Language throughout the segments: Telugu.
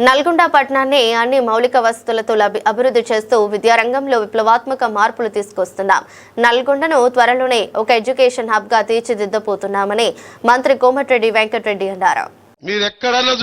నల్గొండ పట్టణాన్ని అన్ని మౌలిక వసతులతో అభివృద్ధి చేస్తూ విద్యారంగంలో విప్లవాత్మక మార్పులు తీసుకొస్తున్నాం. నల్గొండను త్వరలోనే ఒక ఎడ్యుకేషన్ హబ్గా తీర్చిదిద్దబోతున్నామని మంత్రి కోమటిరెడ్డి వెంకటరెడ్డి అన్నారు. మీరు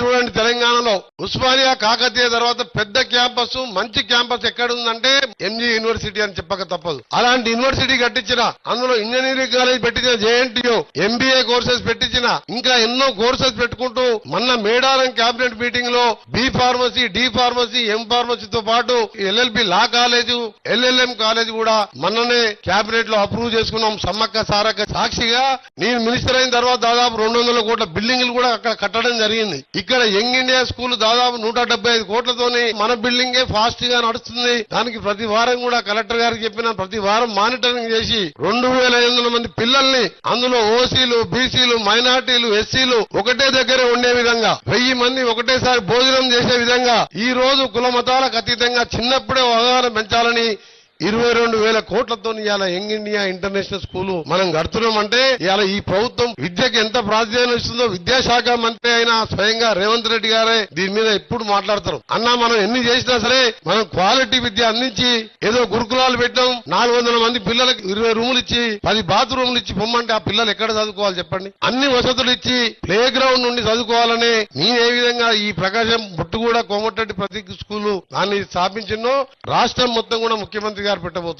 చూడండి తెలంగాణలో. ఉస్మానియా కాకతీయ తర్వాత పెద్ద క్యాంపస్ మంచి క్యాంపస్ ఎక్కడుందంటే ఎంజీ యూనివర్సిటీ అని చెప్పక తప్పదు. అలాంటి యూనివర్సిటీ కట్టించిన అందులో ఇంజనీరింగ్ కాలేజ్ పెట్టించిన J N T U M B A courses పెట్టించిన ఇంకా ఎన్నో కోర్సెస్ పెట్టుకుంటూ మొన్న మేడారం కేబినెట్ మీటింగ్లో B pharmacy D pharmacy M ఫార్మసీతో పాటు L L B law college L L M college కూడా మొన్ననే కేబినెట్లో అప్రూవ్ చేసుకున్నాం. సమ్మక్క సారక్క సాక్షిగా నేను మినిస్టర్ అయిన తర్వాత దాదాపు రెండు వందల కోట్ల బిల్డింగ్లు కూడా అక్కడ కట్టడం జరిగింది. ఇక్కడ యంగ్ ఇండియా స్కూల్ దాదాపు నూట డెబ్బై ఐదు కోట్లతోని మన బిల్డింగే ఫాస్ట్గా నడుస్తుంది. దానికి ప్రతి వారం కూడా కలెక్టర్ గారికి చెప్పిన ప్రతి వారం మానిటరింగ్ చేసి రెండు వేల ఐదు వందల మంది పిల్లల్ని అందులో ఓసీలు బీసీలు మైనార్టీలు ఎస్సీలు ఒకటే దగ్గరే ఉండే విధంగా వెయ్యి మంది ఒకటేసారి భోజనం చేసే విధంగా ఈ రోజు కుల మతాలకు అతీతంగా చిన్నప్పుడే అవగాహన పెంచాలని ఇరవై రెండు వేల కోట్లతో ఇవాళ యంగ్ ఇండియా ఇంటర్నేషనల్ స్కూల్ మనం కడుతున్నాం అంటే ఇవాళ ఈ ప్రభుత్వం విద్యకి ఎంత ప్రాధాన్యం ఇస్తుందో విద్యాశాఖ మంత్రి అయిన స్వయంగా రేవంత్ రెడ్డి గారే దీని మీద ఎప్పుడు మాట్లాడతారు. అన్నా మనం ఎన్ని చేసినా సరే మనం క్వాలిటీ విద్య అందించి ఏదో గురుకులాలు పెట్టాం. నాలుగు వందల మంది పిల్లలకు ఇరవై రూములు ఇచ్చి పది బాత్రూములు ఇచ్చి పొమ్మంటే ఆ పిల్లలు ఎక్కడ చదువుకోవాలి చెప్పండి? అన్ని వసతులు ఇచ్చి ప్లే గ్రౌండ్ నుండి చదువుకోవాలని నేను ఏ విధంగా ఈ ప్రకాశం బుట్టుగూడ కోమటిరెడ్డి ప్రతి స్కూలు దాన్ని స్థాపించిందో రాష్ట్రం మొత్తం కూడా ముఖ్యమంత్రి గారు పెట్టబోతున్నారు